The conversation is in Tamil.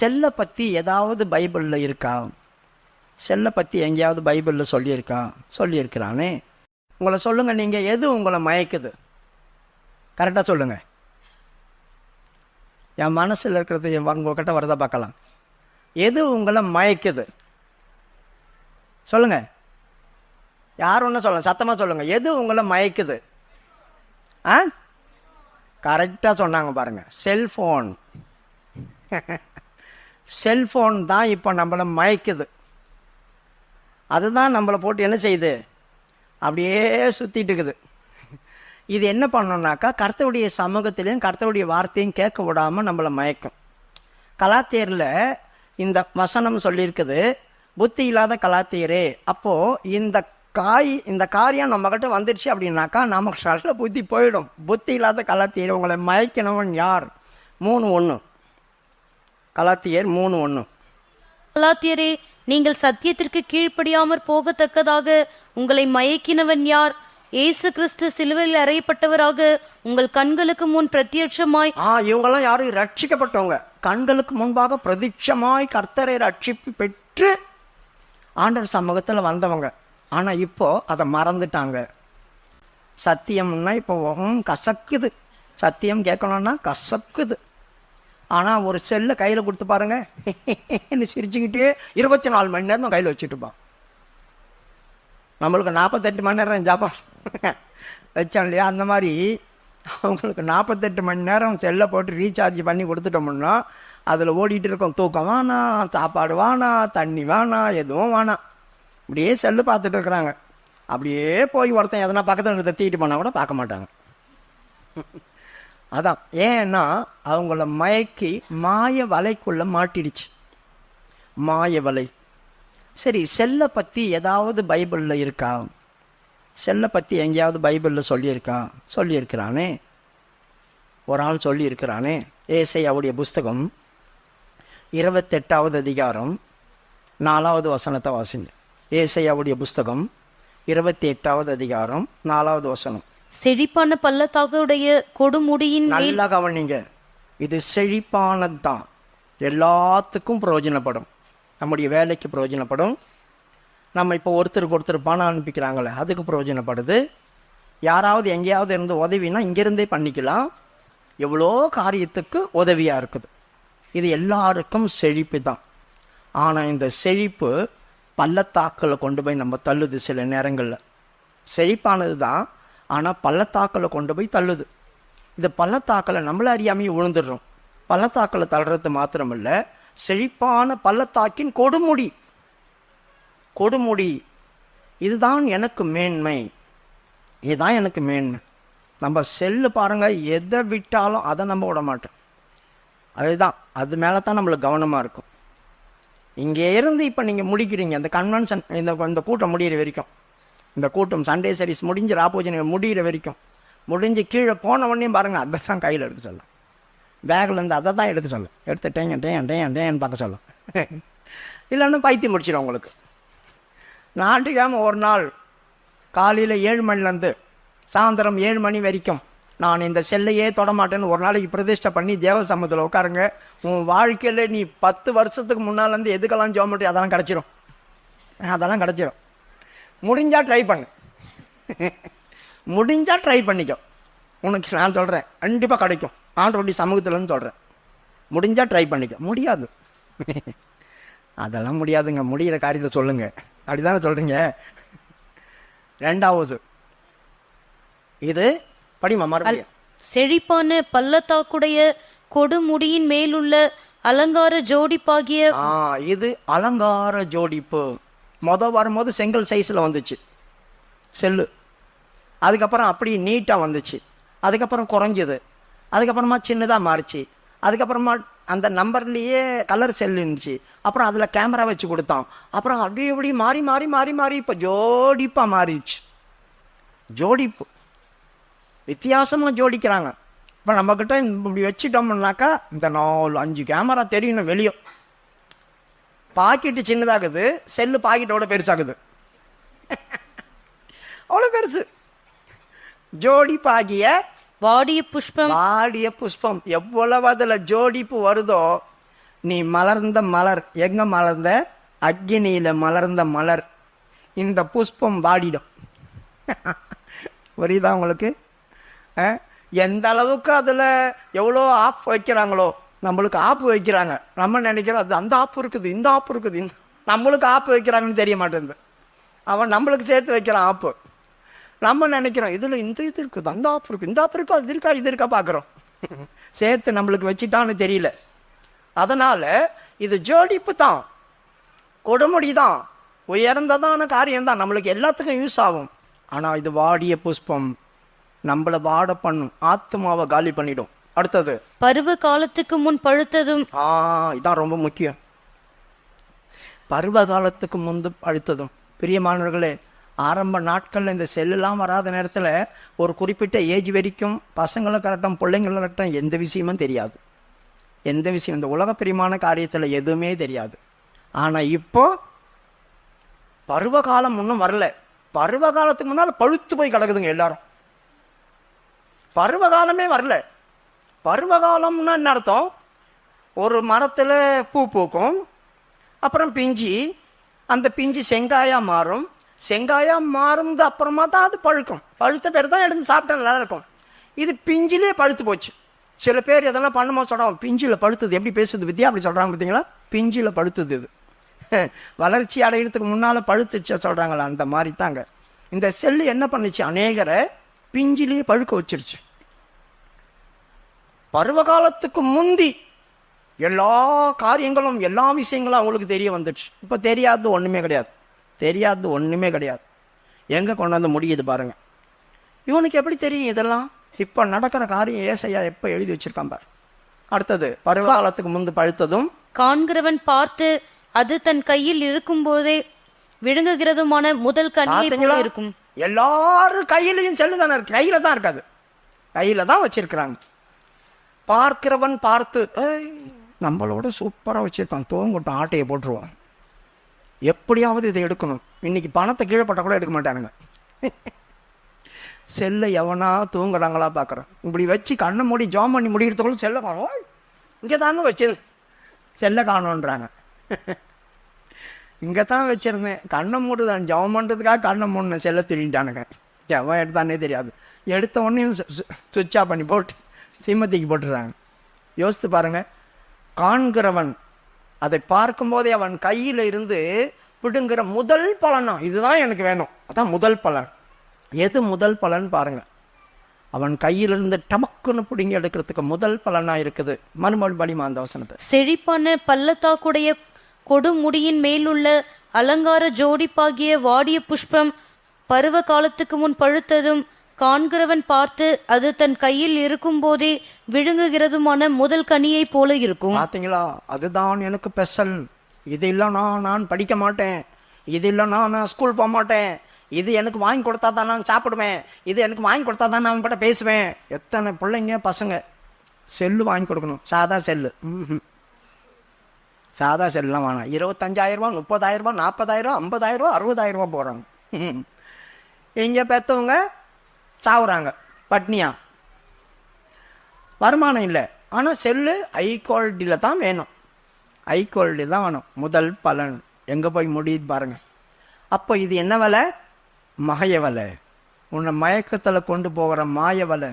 செல்லை பற்றி ஏதாவது பைபிளில் இருக்கா? செல்லை பற்றி எங்கேயாவது பைபிளில் சொல்லியிருக்கா? சொல்லியிருக்கிறானே. உங்களை சொல்லுங்கள் நீங்கள் எது உங்களை மயக்குது? கரெக்டாக சொல்லுங்கள் என் மனசில் இருக்கிறது என் உங்ககிட்ட வரதா பார்க்கலாம். எது உங்களை மயக்குது? சொல்லுங்கள் யார் ஒன்றும் சொல்லலாம் சத்தமாக சொல்லுங்கள் எது உங்களை மயக்குது? ஆ? கரெக்டாக சொன்னாங்க பாருங்கள் செல்ஃபோன். செல்ஃபோன் தான் இப்போ நம்மளை மயக்குது. அதுதான் நம்மளை போட்டு என்ன செய்யுது? அப்படியே சுற்றிட்டு இருக்குது இது என்ன பண்ணோம்னாக்கா கர்த்தவுடைய சமூகத்திலையும் கர்த்தவுடைய வார்த்தையும் கேட்க விடாமல் நம்மளை மயக்கும். கலாத்தேரில் இந்த வசனம் சொல்லியிருக்குது புத்தி இல்லாத கலாத்தியரே அப்போது இந்த காய் இந்த காரியம் நம்மக்கிட்ட வந்துடுச்சு அப்படின்னாக்கா நமக்கு சட்ட புத்தி போயிடும். புத்தி இல்லாத கலாத்தியர் உங்களை மயக்கினவன் யார்? மூணு ஒன்று கலாத்தியர் மூணு ஒன்று கலாத்தியரே நீங்கள் சத்தியத்திற்கு கீழ்ப்படியாமற் போகத்தக்கதாக உங்களை மயக்கினவன் யார்? இயேசு கிறிஸ்து சிலுவையில் அறையப்பட்டவராக உங்கள் கண்களுக்கு முன் பிரத்யட்சமாய் ஆ இவங்கெல்லாம் யாரும் ரட்சிக்கப்பட்டவங்க. கண்களுக்கு முன்பாக பிரதிட்சமாய் கர்த்தரை ரட்சிப்பு பெற்று ஆண்டவர் சமூகத்தில் வந்தவங்க. ஆனால் இப்போ அதை மறந்துட்டாங்க. சத்தியம்னா இப்போ கசக்குது. சத்தியம் கேட்கணும்னா கசக்குது. ஆனால் ஒரு செல்லை கையில் கொடுத்து பாருங்க. என்ன சிரிச்சுக்கிட்டே இருபத்தி நாலு மணி நேரம் கையில் வச்சுட்டுப்பான் நம்மளுக்கு நாற்பத்தெட்டு மணி நேரம் ஜாப்பான் வச்சான் இல்லையா? அந்த மாதிரி அவங்களுக்கு நாற்பத்தெட்டு மணி நேரம் செல்லை போட்டு ரீசார்ஜ் பண்ணி கொடுத்துட்டோம்னா அதில் ஓடிட்டு இருக்கோம். தூக்கம் வானா சாப்பாடு வானா தண்ணி வேணாம் எதுவும் வேணாம் இப்படியே செல்லு பார்த்துட்டு இருக்கிறாங்க. அப்படியே போய் ஒருத்தன் எதனா பக்கத்தில் இருக்கிறத தீட்டு போனால் கூட பார்க்க மாட்டாங்க. அதான். ஏன்னா அவங்கள மயக்கி மாய வலைக்குள்ள மாட்டிடுச்சு. மாய வலை. சரி செல்லை பற்றி ஏதாவது பைபிளில் இருக்கா? செல்லை பற்றி எங்கேயாவது பைபிளில் சொல்லியிருக்கா? சொல்லியிருக்கிறானே. ஒரு ஆள் சொல்லியிருக்கிறானே. ஏசை அவருடைய புஸ்தகம் இருபத்தெட்டாவது அதிகாரம் நாலாவது வசனத்தை வாசிங்க. ஏசை அவருடைய புஸ்தகம் இருபத்தி எட்டாவது அதிகாரம் நாலாவது வசனம். செழிப்பான பள்ளத்தாக்குடைய கொடுமுடியின் நல்லா கவனிங்க. இது செழிப்பானது தான் எல்லாத்துக்கும் பிரயோஜனப்படும். நம்முடைய வேலைக்கு பிரயோஜனப்படும். நம்ம இப்போ ஒருத்தருக்கு ஒருத்தர் பணம் அனுப்பிக்கிறாங்களே அதுக்கு பிரயோஜனப்படுது. யாராவது எங்கேயாவது இருந்து உதவினா இங்கிருந்தே பண்ணிக்கலாம். எவ்வளோ காரியத்துக்கு உதவியாக இருக்குது. இது எல்லாருக்கும் செழிப்பு தான் ஆனால் இந்த செழிப்பு பள்ளத்தாக்கில் கொண்டு போய் நம்ம தள்ளுது சில நேரங்களில். செழிப்பானது தான் ஆனால் பள்ளத்தாக்கில் கொண்டு போய் தள்ளுது. இது பள்ளத்தாக்கில் நம்மளை அறியாமையே விழுந்துடுறோம் பள்ளத்தாக்கில் தள்ளுறது மாத்திரமில்லை செழிப்பான பள்ளத்தாக்கின் கொடுமுடி. கொடுமுடி இதுதான் எனக்கு மேன்மை. இதுதான் எனக்கு மேன்மை. நம்ம செல்லு பாருங்கள் எதை விட்டாலும் அதை நம்ம விட மாட்டோம். அதுதான் அது மேலே தான் நம்மளுக்கு கவனமாக இருக்கும். இங்கே இருந்து இப்போ நீங்கள் முடிக்கிறீங்க இந்த கன்வென்ஷன் இந்த இந்த கூட்டம் முடிகிற வரைக்கும். இந்த கூட்டம் சண்டே சர்வீஸ் முடிஞ்சு ராப்போஜனை முடிகிற வரைக்கும். முடிஞ்சு கீழே போன உடனே பாருங்கள் அதை தான் கையில் எடுக்க சொல்லும். பேக்லேருந்து அதை தான் எடுக்க சொல்லும். எடுத்து டேங்க டேன் டேன் டேன் பார்க்க சொல்லும். இல்லைன்னா பைத்தியம் முடிச்சிடும் உங்களுக்கு. ஞாயிற்றுக்கிழமை ஒரு நாள் காலையில் ஏழு மணிலேருந்து சாயந்தரம் ஏழு மணி வரைக்கும் நான் இந்த செல்லையே தொடமாட்டேன்னு ஒரு நாளைக்கு பிரதிஷ்டை பண்ணி தேவ சமூகத்தில் உட்காருங்க. உன் வாழ்க்கையில் நீ பத்து வருஷத்துக்கு முன்னாலேருந்து எதுக்கெல்லாம் ஜோமெட்ரி அதெல்லாம் கிடச்சிரும். அதெல்லாம் கிடச்சிரும். முடிஞ்சால் ட்ரை பண்ணு. முடிஞ்சால் ட்ரை பண்ணிக்கோ. உனக்கு நான் சொல்கிறேன் கண்டிப்பாக கிடைக்கும். ஆண்டோடைய சமூகத்துலன்னு சொல்கிறேன் முடிஞ்சால் ட்ரை பண்ணிக்கோ. முடியாது. அதெல்லாம் முடியாதுங்க. முடிகிற காரியத்தை சொல்லுங்க. அப்படிதானே சொல்கிறீங்க ரெண்டாவது இது படிமா மறுபடியும்? செழிப்பான பள்ளத்தாக்குடைய கொடுமுடியின் மேலுள்ள அலங்கார ஜோடிப்பாகிய ஆ இது அலங்கார ஜோடிப்பு. மொதல் வரும்போது செங்கல் சைஸில் வந்துச்சு. செல்லு. அதுக்கப்புறம் அப்படி நீட்டாக வந்துச்சு. அதுக்கப்புறம் குறைஞ்சது. அதுக்கப்புறமா சின்னதாக மாறிச்சு. அதுக்கப்புறமா அந்த நம்பர்லேயே கலர் செல் இருந்துச்சு. அப்புறம் அதில் கேமரா வச்சு கொடுத்தோம் அப்புறம் அப்படி இப்படி மாறி மாறி மாறி மாறி இப்போ ஜோடிப்பாக மாறிடுச்சு. ஜோடிப்பு. வித்தியாசமாக ஜோடிக்கிறாங்க. இப்போ நம்மக்கிட்ட இப்படி வச்சுட்டோம்னாக்கா இந்த நாலு அஞ்சு கேமரா தெரியணும் வெளியே. பாக்கெட்டு சின்னதாகுது செல்லு பாக்கெட்டோட பெருசாகுது. அவ்வளோ பெருசு. ஜோடிப்பாகிய வாடிய புஷ்பம். வாடிய புஷ்பம். எவ்வளவு அதில் ஜோடிப்பு வருதோ நீ மலர்ந்த மலர். எங்க மலர்ந்த? அக்னியில மலர்ந்த மலர். இந்த புஷ்பம் வாடிடும். புரியுதா உங்களுக்கு? எந்த அளவுக்கு அதில் எவ்வளோ ஆப் வைக்கிறாங்களோ நம்மளுக்கு ஆப்பு வைக்கிறாங்க. நம்ம நினைக்கிறோம் அது அந்த ஆப்பு இருக்குது இந்த ஆப்பு இருக்குது இந்த நம்மளுக்கு ஆப்பு வைக்கிறாங்கன்னு தெரிய மாட்டேங்குது. அவன் நம்மளுக்கு சேர்த்து வைக்கிறான் ஆப்பு. நம்ம நினைக்கிறோம் இதில் இந்த இது இருக்குது அந்த ஆப்பு இருக்குது இந்த ஆப்பு இருக்கா அது இருக்கா இது இருக்கா பார்க்குறோம். சேர்த்து நம்மளுக்கு வச்சிட்டான்னு தெரியல. அதனால் இது ஜோடிப்பு தான். கொடுமுடி தான். உயர்ந்ததான காரியம்தான். நம்மளுக்கு எல்லாத்துக்கும் யூஸ் ஆகும். ஆனால் இது வாடிய புஷ்பம். நம்மளை வாட பண்ணும். ஆத்மாவை காலி பண்ணிடும். அடுத்தது. பருவ காலத்துக்கு முன் பழுத்ததும் ஆ இதான் ரொம்ப முக்கியம். பருவ காலத்துக்கு முந்து அடுத்ததும் பிரியமானவர்களே ஆரம்ப நாட்களில் இந்த செல்லுலாம் வராத நேரத்தில் ஒரு குறிப்பிட்ட ஏஜ் வரைக்கும் பசங்களும் கரெக்டும் பிள்ளைங்களும் கரெக்டும் எந்த விஷயமும் தெரியாது. எந்த விஷயம் இந்த உலக பிரியமான காரியத்தில் எதுவுமே தெரியாது. ஆனால் இப்போ பருவ காலம் இன்னும் வரல. பருவ காலத்துக்கு முன்னால் பழுத்து போய் கிடக்குதுங்க எல்லாரும். பருவ காலமே வரல. பருவகாலம்னா என்ன அர்த்தம்? ஒரு மரத்தில் பூ பூக்கும் அப்புறம் பிஞ்சு அந்த பிஞ்சு செங்காயாக மாறும். செங்காயாக மாறும் அப்புறமா தான் அது பழுக்கும். பழுத்த பேர் தான் எடுத்து சாப்பிட்டா நல்லா இருக்கும். இது பிஞ்சிலே பழுத்து போச்சு. சில பேர் இதெல்லாம் பண்ணும்போது சொல்கிறாங்க பிஞ்சில் பழுத்தது. எப்படி பேசுது வித்யா அப்படி சொல்கிறாங்க பார்த்தீங்களா? பிஞ்சில் பழுத்தது இது. வளர்ச்சி அடையிறதுக்கு முன்னால் பழுத்துச்சு சொல்கிறாங்களா அந்த மாதிரி தாங்க. இந்த செல்லு என்ன பண்ணுச்சு? அநேகரை பிஞ்சிலேயே பழுக்க வச்சிருச்சு. பருவகாலத்துக்கு முந்தி எல்லா காரியங்களும் எல்லா விஷயங்களும் அவங்களுக்கு தெரிய வந்துடுச்சு. இப்போ தெரியாதது ஒன்றுமே கிடையாது. தெரியாதது ஒன்றுமே கிடையாது. எங்கே கொண்டாந்து முடியுது பாருங்க. இவனுக்கு எப்படி தெரியும் இதெல்லாம்? இப்போ நடக்கிற காரியம் ஏசையா எப்போ எழுதி வச்சிருக்கான் பாரு. அடுத்தது பருவகாலத்துக்கு முந்து பழுத்ததும் காண்கிறவன் பார்த்து அது தன் கையில் இருக்கும்போதே விழுங்குகிறதுமான முதல் கனியை இருக்கும். எல்லாரும் கையிலையும் செல்லு தானே இருக்கு. கையில தான் இருக்காது. கையில தான் வச்சிருக்கிறாங்க. பார்க்கிறவன் பார்த்து "ஏய், நம்மளோட சூப்பராக வச்சிருக்கான். தோங்கட்டும் ஆட்டையை போட்டுருவான். எப்படியாவது இதை எடுக்கணும். இன்னைக்கு பணத்தை கீழே போட்டால் கூட எடுக்க மாட்டானுங்க. செல்லை எவனா தூங்குறாங்களா பார்க்குறேன் இப்படி வச்சு கண்ணை மூடி ஜாம் பண்ணி முடிகிறதுக்குள்ள செல்லை காணும். இங்கே தாங்க வச்சு செல்லை காணோன்றாங்க. இங்கே தான் வச்சிருந்தேன். கண்ணை மூடுதான். ஜவம் பண்ணுறதுக்காக கண்ணை மூடினேன். செல்ல திருடிட்டானுங்க. எவன் எடுத்தானே தெரியாது. எடுத்த உடனே சுவிட்ச் ஆஃப் பண்ணி போட்டு சிம்மத்திக்கு போட்டுறாங்க. யோசித்து பாருங்க. காண்கிறவன் அதை பார்க்கும்போதே அவன் கையில் இருந்து பிடுங்குற முதல் பலனா? இதுதான் எனக்கு வேணும். அதான் முதல் பலன். எது முதல் பலன் பாருங்க. அவன் கையிலிருந்து டமக்குன்னு பிடுங்கி எடுக்கிறதுக்கு முதல் பலனா இருக்குது. மறுமொழி அந்த வசனத்தை. செழிப்பான பள்ளத்தாக்குடைய கொடுமுடியின் மேலுள்ள அலங்கார ஜோடிப்பாகிய வாடிய புஷ்பம் பருவ காலத்துக்கு முன் பழுத்ததும் காண்கிறவன் பார்த்து அது தன் கையில் இருக்கும் போதே விழுங்குகிறதுமான முதல் கனியை போல இருக்கும். பார்த்தீங்களா அதுதான் எனக்கு ஸ்பெஷல் இது இல்லைனா நான் படிக்க மாட்டேன். இது இல்லைனா நான் ஸ்கூல் போக மாட்டேன். இது எனக்கு வாங்கி கொடுத்தா தான் நான் சாப்பிடுவேன். இது எனக்கு வாங்கி கொடுத்தா தான் நான் கூட பேசுவேன். எத்தனை பிள்ளைங்க பசங்க? செல்லு வாங்கி கொடுக்கணும். சாதா செல்லு. சாதா செல்லாம் வேணாம். இருபத்தஞ்சாயிரம் ரூபா முப்பதாயிரம் ரூபா நாற்பதாயிரம் ரூபா ஐம்பதாயிரம் ரூபா அறுபதாயிரம் ரூபா போகிறாங்க இங்கே பெற்றவங்க சாவுறாங்க. பட்னியா? வருமானம் இல்லை. ஆனால் செல்லு ஹை குவாலிட்டியில் தான் வேணும். ஹை குவாலிட்டி தான் வேணும். முதல் பலன். எங்கே போய் முடியுது பாருங்கள் அப்போ இது என்ன வலை? மகைய வலை. உன்னை மயக்கத்தில் கொண்டு போகிற மாய வலை.